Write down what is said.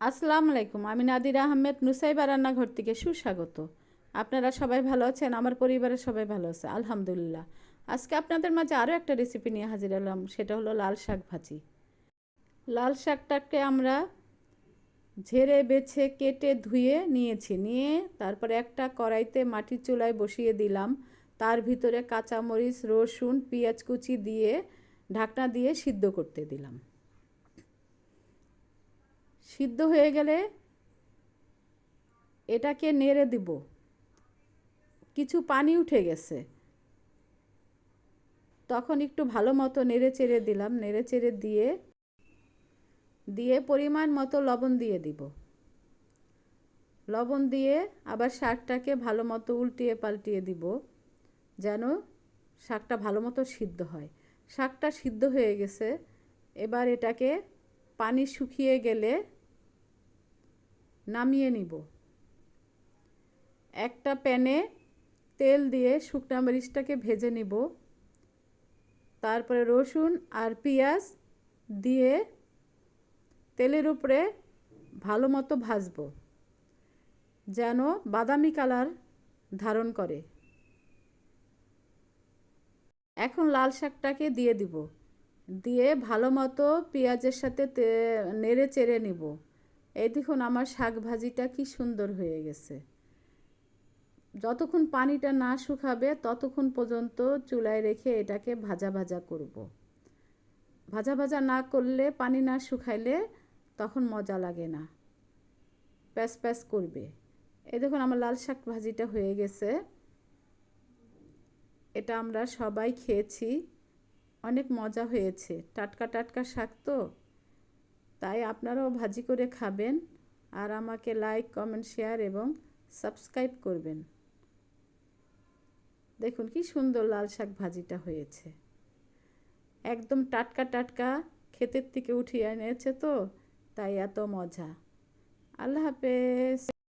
আসসালামু আলাইকুম, আমি নাদিরা আহমেদ, নুসাইবা রান্নাঘর থেকে সুস্বাগত। আপনারা সবাই ভালো আছেন? আমার পরিবারের সবাই ভালো আছে, আলহামদুলিল্লাহ। আজকে আপনাদের মাঝে আরও একটা রেসিপি নিয়ে হাজির হলাম, সেটা হলো লাল শাক ভাজি। লাল শাকটাকে আমরা ঝেড়ে, বেছে, কেটে, ধুয়ে নিয়েছি। নিয়ে তারপরে একটা কড়াইতে মাটির চুলায় বসিয়ে দিলাম। তার ভিতরে কাঁচামরিচ, রসুন, পেঁয়াজ কুচি দিয়ে ঢাকনা দিয়ে সিদ্ধ করতে দিলাম। সিদ্ধ হয়ে গেলে এটাকে নেড়ে দিব। কিছু পানি উঠে গেছে। তখন একটু ভালো মতো নেড়ে চেড়ে দিলাম। নেড়ে চেড়ে দিয়ে দিয়ে পরিমাণ মতো লবণ দিয়ে দিব। লবণ দিয়ে আবার শাকটাকে ভালো মতো উল্টিয়ে পাল্টিয়ে দিব, যেন শাকটা ভালো মতো সিদ্ধ হয়। শাকটা সিদ্ধ হয়ে গেছে। এবার এটাকে পানি শুকিয়ে গেলে নামিয়ে নিব। একটা প্যানে তেল দিয়ে শুকনা মরিচটাকে ভেজে নিব। তারপরে রসুন আর পেঁয়াজ দিয়ে তেলের উপরে ভালো মতো ভাজবো, যেন বাদামি কালার ধারণ করে। এখন লাল শাকটাকে দিয়ে দিব। দিয়ে ভালো মতো পেঁয়াজের সাথে নেড়ে চেড়ে নিব। এই দেখুন আমার শাক ভাজিটা কি সুন্দর হয়ে গেছে। যতক্ষণ পানিটা না শুকাবে, ততক্ষণ পর্যন্ত চুলায় রেখে এটাকে ভাজা ভাজা করব। ভাজা ভাজা না করলে, পানি না শুকাইলে তখন মজা লাগে না। প্যাস প্যাস করবে। এই দেখুন আমার লাল শাক ভাজিটা হয়ে গেছে। এটা আমরা সবাই খেয়েছি। অনেক মজা হয়েছে। টাটকা টাটকা শাক তো। তাই আপনারাও ভাজি করে খাবেন আর আমাকে লাইক কমেন্ট শেয়ার এবং সাবস্ক্রাইব করবেন। দেখুন কি সুন্দর লাল শাক ভাজিটা হয়েছে। একদম টাটকা টাটকা ক্ষেতের থেকে উঠিয়ে এনেছে তো, তাই এত মজা। আল্লাহ হাফেজ।